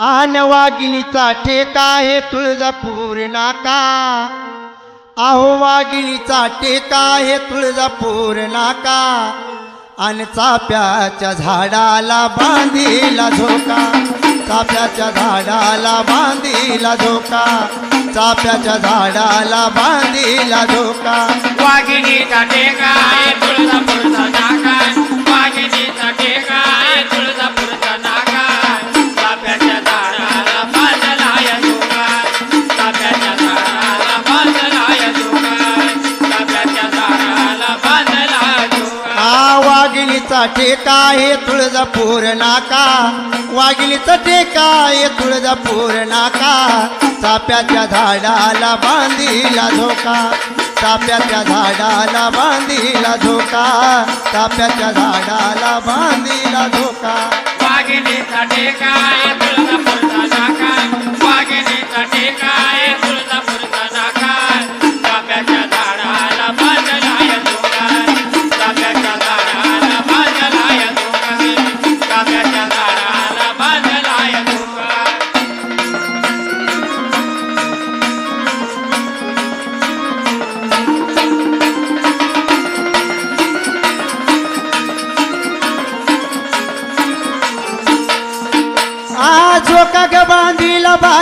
आन वागिणीचा ठेका आहे तुळजापूर नाका. आहो वाघिणीचा टेका आहे तुळजापूर नाका. आणि चाप्याच्या झाडाला बांधीला झोका. चाप्याच्या झाडाला बांधीला झोका. चाप्याच्या झाडाला बांधीला झोका. वाघिणीचा टेका आहे तुळजापूरचा नाका. ठेका आहे तुळजापूर नाका. वाघिणीचा ठेका आहे तुळजापूर नाका. चाप्याच्या झाडाला बांधीला झोका. साप्याच्या झाडाला बांधीला झोका. चाप्याच्या झाडाला बांधीला झोका. वाघिणीचा टेका आहे तुळजापूरचा नाका. वाघिणीचा टेका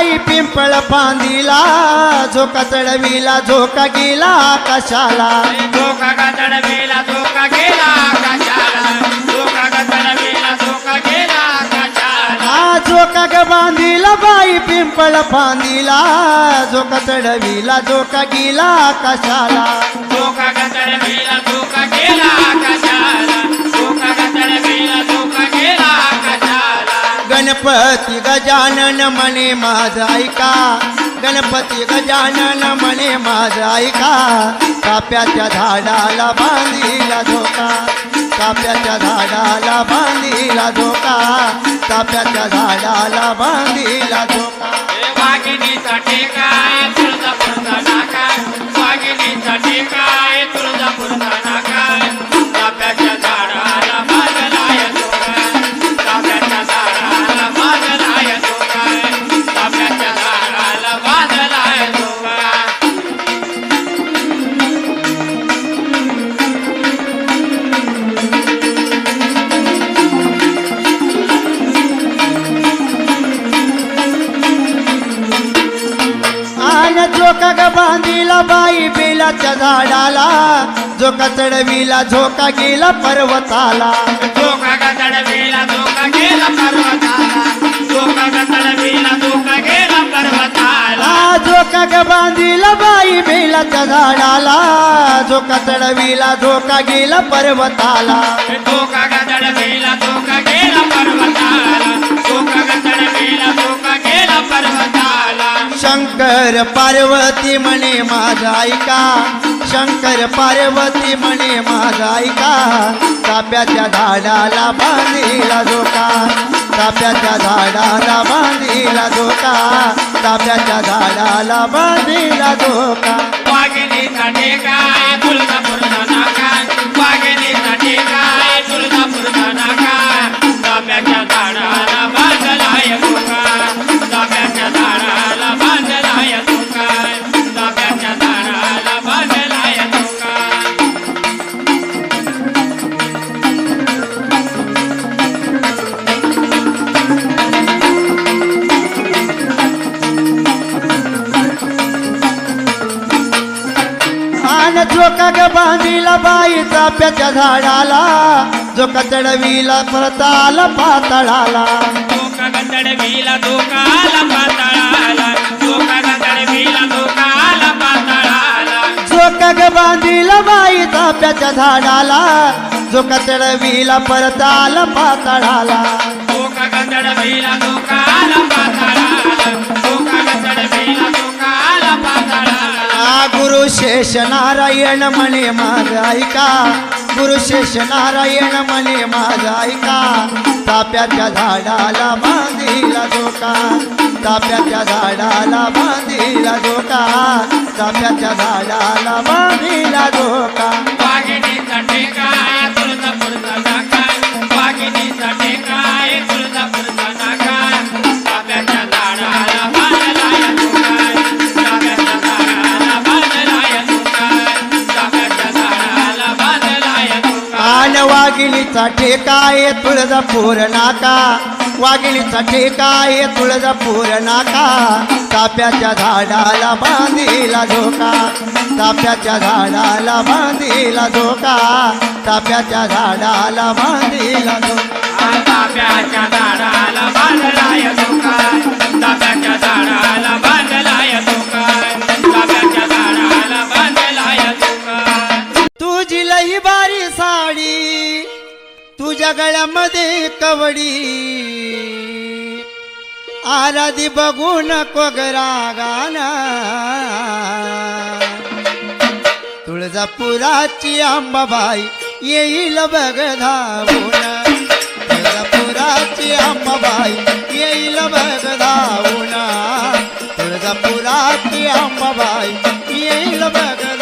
बाई पिंपळ बांधीला झोका चढविला झोका गेला आकाशाला धोका गाजड वेला धोका गेला आकाशाला धोका गाजड वेला धोका गेला आकाशाला आ झोका ग बांधीला बाई पिंपळ बांधीला झोका चढविला झोका गेला गाजड वेला धोका गेला आकाशाला गणपती गजानन म्हणे माझ ऐका. गणपती गजानन म्हणे माझ ऐका. काप्याच्या झाडाला बांधीला धोका. काप्याच्या झाडाला बांधीला धोका. काप्याच्या झाडाला बांधीला धोका. वाघिणीचा टेका तुळजापूरचा नाका. वाघिणीचा टेका आहे तुळजापूरचा नाका. बेलाच्या झाडाला झोका चढविला झोका गेला पर्वताला गेला गेला झोका ग बांधीला बाई बेलाच्या झाडाला झोका चढविला झोका गेला पर्वताला. गेला पर्वताला गेला पर्वताला. शंकर पार्वती म्हणे माझा ऐका. शंकर पार्वती म्हणे माझा ऐका. ताप्याच्या झाडाला बांधीला धोका ताप्याच्या झाडाला बांधीला धोका ताप्याच्या झाडाला बांधीला धोका वाघिणीचा टेका आहे आन झोका ग बांधीला बाई चाप्याच्या झाडाला. झोका चढविला परताला पातळाला. धोका गदड विला धोका आला पाताळाला. धोका गदड विला धोका आला पाताळाला. झोका ग बांधीला बाई चाप्याच्या झाडाला. झोका चढविला परताला पातळाला. आला शेष नारायण म्हणे माझ ऐका. गुरु शेष नारायण म्हणे माझा ऐका. ताप्याच्या झाडाला बांधीला धोका ताप्याच्या झाडाला बांधीला धोका ताप्याच्या झाडाला बांधीला धोका ठेका आहे तुळजापूर नाका? वाघिणीचा ठेका आहे तुळजापूर नाका? चाप्याच्या झाडाला बांधीला झोका चाप्याच्या झाडाला बांधीला झोका चाप्याच्या झाडाला बांधीला झोका ताप्याच्या झाडाला ताप्याच्या झाडाला ताप्याच्या झाडाला तुझी लई बारी साडी. तुझ्या गळ्यामध्ये कवडी. आराधी बघू नको गाना तुळजापुराची आंबाबाई येईल बघ धावून. तुळजापुराची आंबाबाई येईल बघ धावून. तुळजापुराची आंबाबाई येईल बघ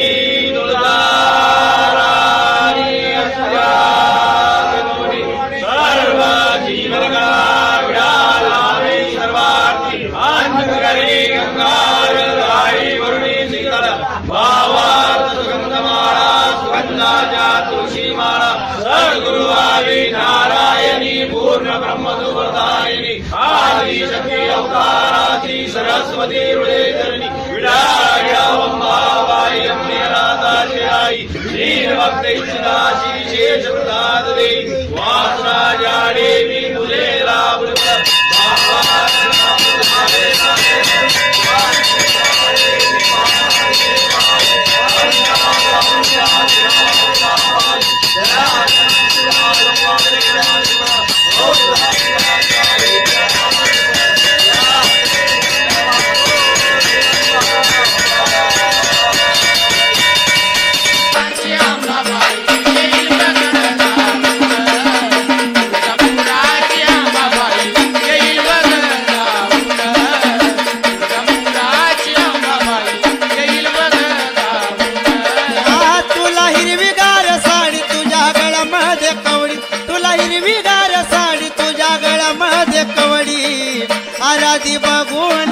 आराधी बघून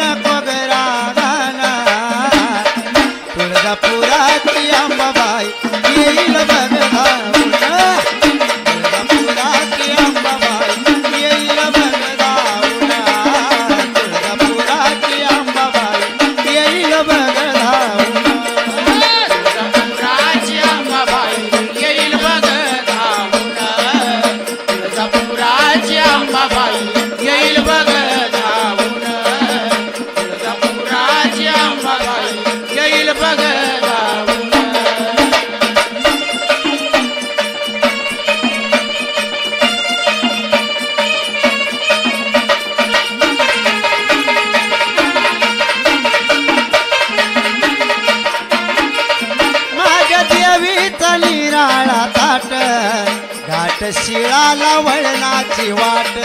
वाट